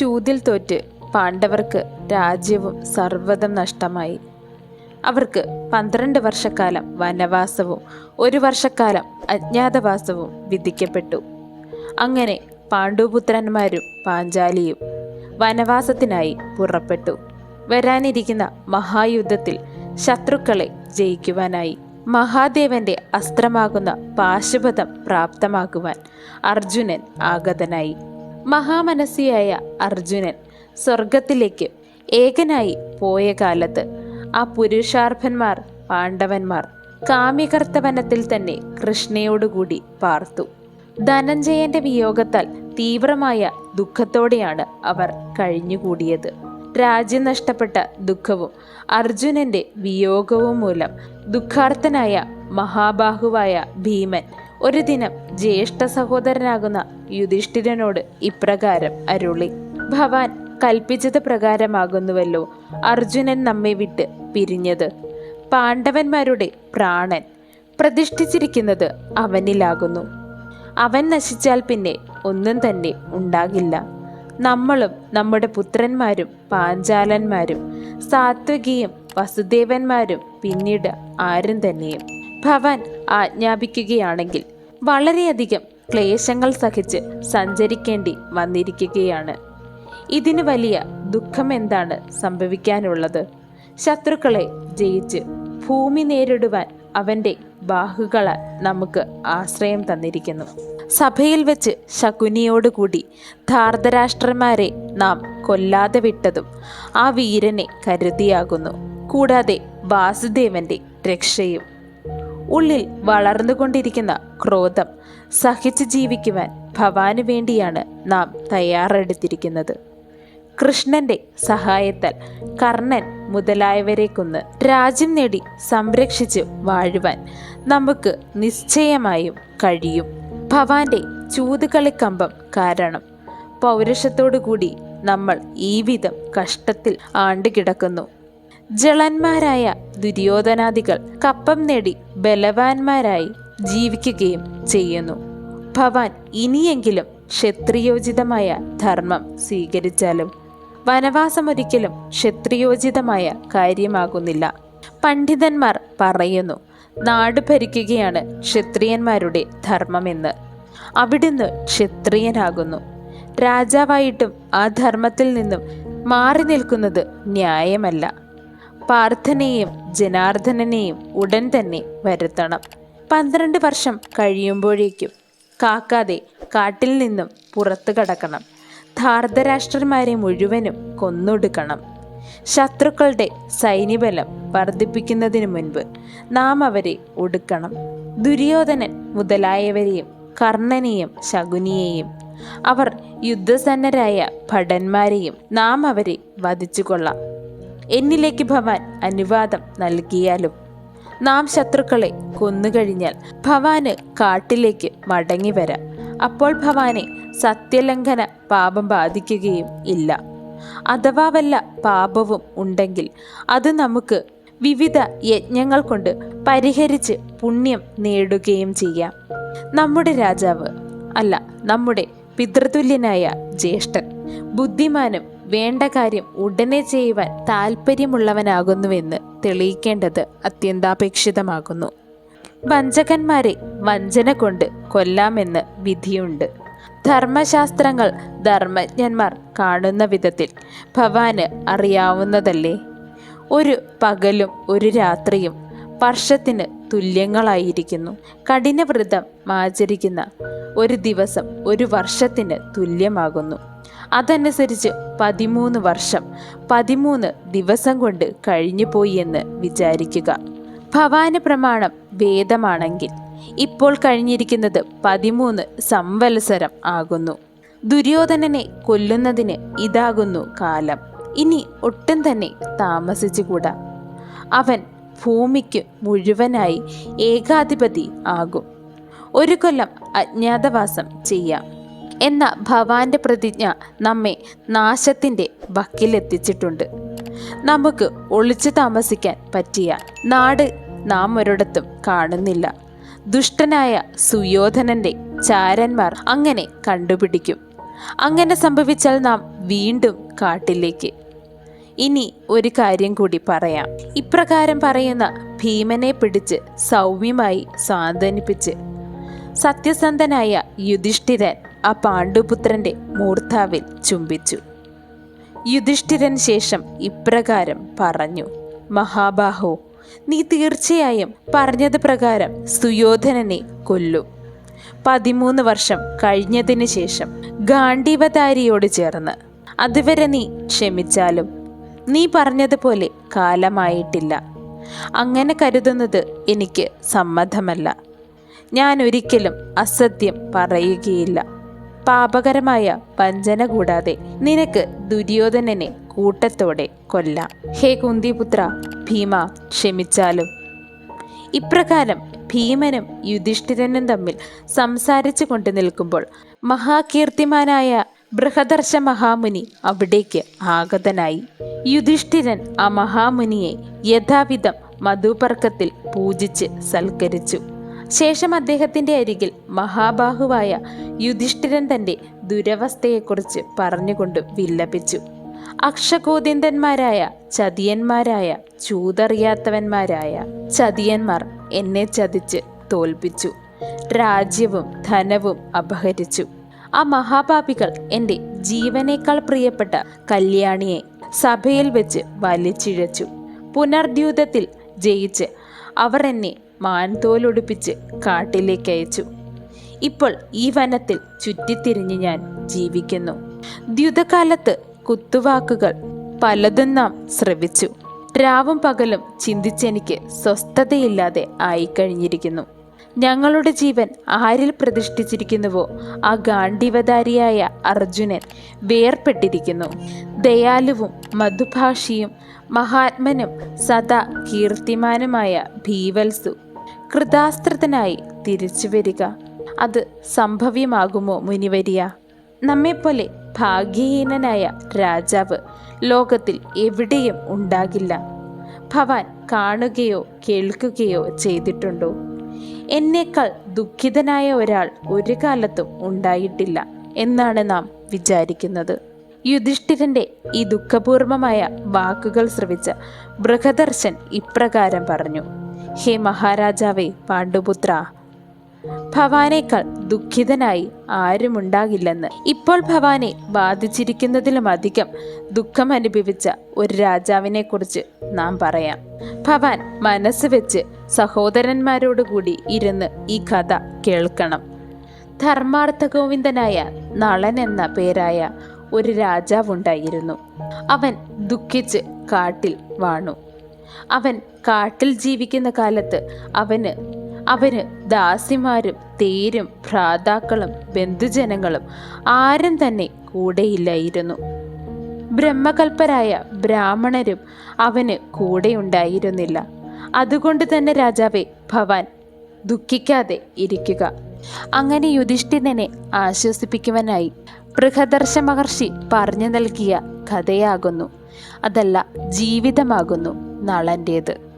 ചൂതിൽ തോറ്റ് പാണ്ഡവർക്ക് രാജ്യവും സർവതം നഷ്ടമായി. അവർക്ക് പന്ത്രണ്ട് വർഷക്കാലം വനവാസവും ഒരു വർഷക്കാലം അജ്ഞാതവാസവും വിധിക്കപ്പെട്ടു. അങ്ങനെ പാണ്ഡുപുത്രന്മാരും പാഞ്ചാലിയും വനവാസത്തിനായി പുറപ്പെട്ടു. വരാനിരിക്കുന്ന മഹായുദ്ധത്തിൽ ശത്രുക്കളെ ജയിക്കുവാനായി മഹാദേവന്റെ അസ്ത്രമാകുന്ന പാശുപതം പ്രാപ്തമാക്കുവാൻ അർജുനൻ ആഗതനായി. മഹാമനസ്സിയായ അർജുനൻ സ്വർഗത്തിലേക്ക് ഏകനായി പോയ കാലത്ത് ആ പുരുഷാർഭന്മാർ പാണ്ഡവന്മാർ കാമ്യകർത്തവനത്തിൽ തന്നെ കൃഷ്ണയോടുകൂടി പാർത്തു. ധനഞ്ജയന്റെ വിയോഗത്താൽ തീവ്രമായ ദുഃഖത്തോടെയാണ് അവർ കഴിഞ്ഞുകൂടിയത്. രാജ്യം നഷ്ടപ്പെട്ട ദുഃഖവും അർജുനന്റെ വിയോഗവും മൂലം ദുഃഖാർത്ഥനായ മഹാബാഹുവായ ഭീമൻ ഒരു ദിനം ജ്യേഷ്ഠ സഹോദരനാകുന്ന യുധിഷ്ഠിരനോട് ഇപ്രകാരം അരുളി. ഭവാൻ കൽപ്പിച്ചത് പ്രകാരമാകുന്നുവല്ലോ അർജുനൻ നമ്മെ വിട്ട് പിരിഞ്ഞത്. പാണ്ഡവന്മാരുടെ പ്രാണൻ പ്രതിഷ്ഠിച്ചിരിക്കുന്നത് അവനിലാകുന്നു. അവൻ നശിച്ചാൽ പിന്നെ ഒന്നും തന്നെ ഉണ്ടാകില്ല. നമ്മളും നമ്മുടെ പുത്രന്മാരും പാഞ്ചാലന്മാരും സാത്വികിയും വസുദേവന്മാരും പിന്നീട് ആരും തന്നെയും. ഭവാൻ ആജ്ഞാപിക്കുകയാണെങ്കിൽ വളരെയധികം ക്ലേശങ്ങൾ സഹിച്ച് സഞ്ചരിക്കേണ്ടി വന്നിരിക്കുകയാണ്. ഇതിന് വലിയ ദുഃഖം എന്താണ് സംഭവിക്കാനുള്ളത്? ശത്രുക്കളെ ജയിച്ച് ഭൂമി നേരിടുവാൻ അവന്റെ ബാഹുകളാൽ നമുക്ക് ആശ്രയം തന്നിരിക്കുന്നു. സഭയിൽ വെച്ച് ശകുനിയോടുകൂടി ധാർതരാഷ്ട്രന്മാരെ നാം കൊല്ലാതെ വിട്ടതും ആ വീരനെ കരുതിയാകുന്നു. കൂടാതെ വാസുദേവന്റെ രക്ഷയും. ഉള്ളിൽ വളർന്നുകൊണ്ടിരിക്കുന്ന ക്രോധം സഹിച്ചു ജീവിക്കുവാൻ ഭവാന് വേണ്ടിയാണ് നാം തയ്യാറെടുത്തിരിക്കുന്നത്. കൃഷ്ണന്റെ സഹായത്താൽ കർണൻ മുതലായവരെ കൊന്ന് രാജ്യം നേടി സംരക്ഷിച്ച് വാഴുവാൻ നമുക്ക് നിശ്ചയമായും കഴിയും. ഭവാന്റെ ചൂതുകളിക്കമ്പം കാരണം പൗരുഷത്തോടുകൂടി നമ്മൾ ഈ വിധം കഷ്ടത്തിൽ ആണ്ടുകിടക്കുന്നു. ജളന്മാരായ ദുര്യോധനാദികൾ കപ്പം നേടി ബലവാന്മാരായി ജീവിക്കുകയും ചെയ്യുന്നു. ഭവാൻ ഇനിയെങ്കിലും ക്ഷത്രിയോചിതമായ ധർമ്മം സ്വീകരിച്ചാലും വനവാസമൊരിക്കലും ക്ഷത്രിയോചിതമായ കാര്യമാകുന്നില്ല. പണ്ഡിതന്മാർ പറയുന്നു നാട് ഭരിക്കുകയാണ് ക്ഷത്രിയന്മാരുടെ ധർമ്മമെന്ന്. അവിടുന്ന് ക്ഷത്രിയനാകുന്നു. രാജാവായിട്ടും ആ ധർമ്മത്തിൽ നിന്നും മാറി നിൽക്കുന്നത് ന്യായമല്ല. പാർത്ഥനെയും ജനാർദ്ദനെയും ഉടൻ തന്നെ വരുത്തണം. പന്ത്രണ്ട് വർഷം കഴിയുമ്പോഴേക്കും കാക്കാതെ കാട്ടിൽ നിന്നും പുറത്തു കടക്കണം. ധാർദ്ധരാഷ്ട്രന്മാരെ മുഴുവനും കൊന്നൊടുക്കണം. ശത്രുക്കളുടെ സൈന്യബലം വർദ്ധിപ്പിക്കുന്നതിന് മുൻപ് നാം അവരെ ഒടുക്കണം. ദുര്യോധനൻ മുതലായവരെയും കർണനെയും ശകുനിയെയും അവർ യുദ്ധസന്നരായ ഭടന്മാരെയും നാം അവരെ വധിച്ചുകൊള്ളാം. എന്നിലേക്ക് ഭവാൻ അനുവാദം നൽകിയാലും നാം ശത്രുക്കളെ കൊന്നുകഴിഞ്ഞാൽ ഭവാന് കാട്ടിലേക്ക് മടങ്ങി വരാം. അപ്പോൾ ഭവാനെ സത്യലംഘന പാപം ബാധിക്കുകയും ഇല്ല. അഥവാ വല്ല പാപവും ഉണ്ടെങ്കിൽ അത് നമുക്ക് വിവിധ യജ്ഞങ്ങൾ കൊണ്ട് പരിഹരിച്ച് പുണ്യം നേടുകയും ചെയ്യാം. നമ്മുടെ രാജാവ് അല്ല നമ്മുടെ പിതൃതുല്യനായ ജ്യേഷ്ഠൻ ബുദ്ധിമാനും വേണ്ട കാര്യം ഉടനെ ചെയ്യുവാൻ താല്പര്യമുള്ളവനാകുന്നുവെന്ന് തെളിയിക്കേണ്ടത് അത്യന്താപേക്ഷിതമാകുന്നു. വഞ്ചകന്മാരെ വഞ്ചന കൊണ്ട് കൊല്ലാമെന്ന് വിധിയുണ്ട്. ധർമ്മശാസ്ത്രങ്ങൾ ധർമ്മജ്ഞന്മാർ കാണുന്ന വിധത്തിൽ ഭവാന് അറിയാവുന്നതല്ലേ? ഒരു പകലും ഒരു രാത്രിയും വർഷത്തിന് തുല്യങ്ങളായിരിക്കുന്നു. കഠിനവ്രതം ആചരിക്കുന്ന ഒരു ദിവസം ഒരു വർഷത്തിന് തുല്യമാകുന്നു. അതനുസരിച്ച് പതിമൂന്ന് വർഷം പതിമൂന്ന് ദിവസം കൊണ്ട് കഴിഞ്ഞുപോയി എന്ന് വിചാരിക്കുക. ഭവാന പ്രമാണം വേദമാണെങ്കിൽ ഇപ്പോൾ കഴിഞ്ഞിരിക്കുന്നത് പതിമൂന്ന് സംവത്സരം ആകുന്നു. ദുര്യോധനനെ കൊല്ലുന്നതിന് ഇതാകുന്നു കാലം. ഇനി ഒട്ടും തന്നെ താമസിച്ചുകൂടാ. അവൻ ഭൂമിക്ക് മുഴുവനായി ഏകാധിപതി ആകും. ഒരു കൊല്ലം അജ്ഞാതവാസം ചെയ്യാം. എന്ന ഭവാന്റെ പ്രതിജ്ഞ നമ്മെ നാശത്തിന്റെ വക്കിലെത്തിച്ചിട്ടുണ്ട്. നമുക്ക് ഒളിച്ചു താമസിക്കാൻ പറ്റിയ നാട് നാം ഒരിടത്തും കാണുന്നില്ല. ദുഷ്ടനായ സുയോധനന്റെ ചാരന്മാർ അങ്ങനെ കണ്ടുപിടിക്കും. അങ്ങനെ സംഭവിച്ചാൽ നാം വീണ്ടും കാട്ടിലേക്ക്. ഇനി ഒരു കാര്യം കൂടി പറയാം. ഇപ്രകാരം പറയുന്ന ഭീമനെ പിടിച്ച് സൗമ്യമായി സാന്ത്വനിപ്പിച്ച് സത്യസന്ധനായ യുധിഷ്ഠിരൻ ആ പാണ്ഡുപുത്രന്റെ മൂർധാവിൽ ചുംബിച്ചു. യുധിഷ്ഠിരൻ ശേഷം ഇപ്രകാരം പറഞ്ഞു മഹാബാഹോ നീ തീർച്ചയായും പറഞ്ഞത് പ്രകാരം സുയോധനനെ കൊല്ലും. പതിമൂന്ന് വർഷം കഴിഞ്ഞതിന് ശേഷം ഗാന്ഡീവധാരിയോട് ചേർന്ന്. അതുവരെ നീ ക്ഷമിച്ചാലും നീ പറഞ്ഞതുപോലെ കാലമായിട്ടില്ല. അങ്ങനെ കരുതുന്നത് എനിക്ക് സമ്മതമല്ല. ഞാൻ ഒരിക്കലും അസത്യം പറയുകയില്ല. പാപകരമായ വഞ്ചന കൂടാതെ നിനക്ക് ദുര്യോധനനെ കൂട്ടത്തോടെ കൊല്ലാം. ഹേ കുന്തിപുത്ര ഭീമ ക്ഷമിച്ചാലും. ഇപ്രകാരം ഭീമനും യുധിഷ്ഠിരനും തമ്മിൽ സംസാരിച്ചു കൊണ്ട് നിൽക്കുമ്പോൾ മഹാകീർത്തിമാനായ ബൃഹദർശ മഹാമുനി അവിടേക്ക് ആഗതനായി. യുധിഷ്ഠിരൻ ആ മഹാമുനിയെ യഥാവിധം മധുപർക്കത്തിൽ പൂജിച്ച് സൽക്കരിച്ചു. ശേഷം അദ്ദേഹത്തിന്റെ അരികിൽ മഹാബാഹുവായ യുധിഷ്ഠിരൻ തന്റെ ദുരവസ്ഥയെക്കുറിച്ച് പറഞ്ഞുകൊണ്ട് വില്ലപിച്ചു. അക്ഷകോദിന്തന്മാരായ ചതിയന്മാരായ ചൂതറിയാത്തവന്മാരായ ചതിയന്മാർ എന്നെ ചതിച്ച് തോൽപ്പിച്ചു. രാജ്യവും ധനവും അപഹരിച്ചു. ആ മഹാപാപികൾ എന്റെ ജീവനേക്കാൾ പ്രിയപ്പെട്ട കല്യാണിയെ സഭയിൽ വെച്ച് വലിച്ചിഴച്ചു. പുനർദ്യൂതത്തിൽ ജയിച്ച് അവർ എന്നെ മാൻതോലൊടുപ്പിച്ച് കാട്ടിലേക്ക് അയച്ചു. ഇപ്പോൾ ഈ വനത്തിൽ ചുറ്റിത്തിരിഞ്ഞ് ഞാൻ ജീവിക്കുന്നു. ദ്യുതകാലത്ത് കുത്തുവാക്കുകൾ പലതും നാം ശ്രവിച്ചു. രാവും പകലും ചിന്തിച്ചെനിക്ക് സ്വസ്ഥതയില്ലാതെ ആയിക്കഴിഞ്ഞിരിക്കുന്നു. ഞങ്ങളുടെ ജീവൻ ആരിൽ പ്രതിഷ്ഠിച്ചിരിക്കുന്നുവോ? ആ ഗാന്ധിവധാരിയായ അർജുനൻ വേർപ്പെട്ടിരിക്കുന്നു. ദയാലുവും മധുഭാഷിയും മഹാത്മനും സദാ കീർത്തിമാനുമായ ഭീവത്സു കൃതാസ്ത്രതനായി തിരിച്ചു വരിക. അത് സംഭവ്യമാകുമോ മുനിവരിയ? നമ്മെപ്പോലെ ഭാഗ്യഹീനനായ രാജാവ് ലോകത്തിൽ എവിടെയും ഉണ്ടാകില്ല. ഭവാൻ കാണുകയോ കേൾക്കുകയോ ചെയ്തിട്ടുണ്ടോ? എന്നേക്കാൾ ദുഃഖിതനായ ഒരാൾ ഒരു കാലത്തും ഉണ്ടായിട്ടില്ല എന്നാണ് നാം വിചാരിക്കുന്നത്. യുധിഷ്ഠിരന്റെ ഈ ദുഃഖപൂർവമായ വാക്കുകൾ ശ്രവിച്ച ബൃഹദർശൻ ഇപ്രകാരം പറഞ്ഞു. ഹേ മഹാരാജാവേ പാണ്ഡുപുത്ര ഭവാനേക്കാൾ ദുഃഖിതനായി ആരുമുണ്ടാകില്ലെന്ന്. ഇപ്പോൾ ഭവാനെ ബാധിച്ചിരിക്കുന്നതിലും അധികം ദുഃഖം അനുഭവിച്ച ഒരു രാജാവിനെ കുറിച്ച് നാം പറയാം. ഭവാൻ മനസ്സ് വെച്ച് സഹോദരന്മാരോടുകൂടി ഇരുന്ന് ഈ കഥ കേൾക്കണം. ധർമാർത്ഥ ഗോവിന്ദനായ നളൻ എന്ന പേരായ ഒരു രാജാവുണ്ടായിരുന്നു. അവൻ ദുഃഖിച്ച് കാട്ടിൽ വാണു. അവൻ കാട്ടിൽ ജീവിക്കുന്ന കാലത്ത് അവന് അവന് ദാസിമാരും തേരും ഭ്രാതാക്കളും ബന്ധുജനങ്ങളും ആരും തന്നെ കൂടെയില്ലായിരുന്നു. ബ്രഹ്മകൽപ്പരായ ബ്രാഹ്മണരും അവന് കൂടെയുണ്ടായിരുന്നില്ല. അതുകൊണ്ട് തന്നെ രാജാവെ ഭവാൻ ദുഃഖിക്കാതെ ഇരിക്കുക. അങ്ങനെ യുധിഷ്ഠിരനെ ആശ്വസിപ്പിക്കുവാനായി ബൃഹദർശ മഹർഷി പറഞ്ഞു നൽകിയ കഥയാകുന്നു. അതല്ല ജീവിതമാകുന്നു നളന്റേത്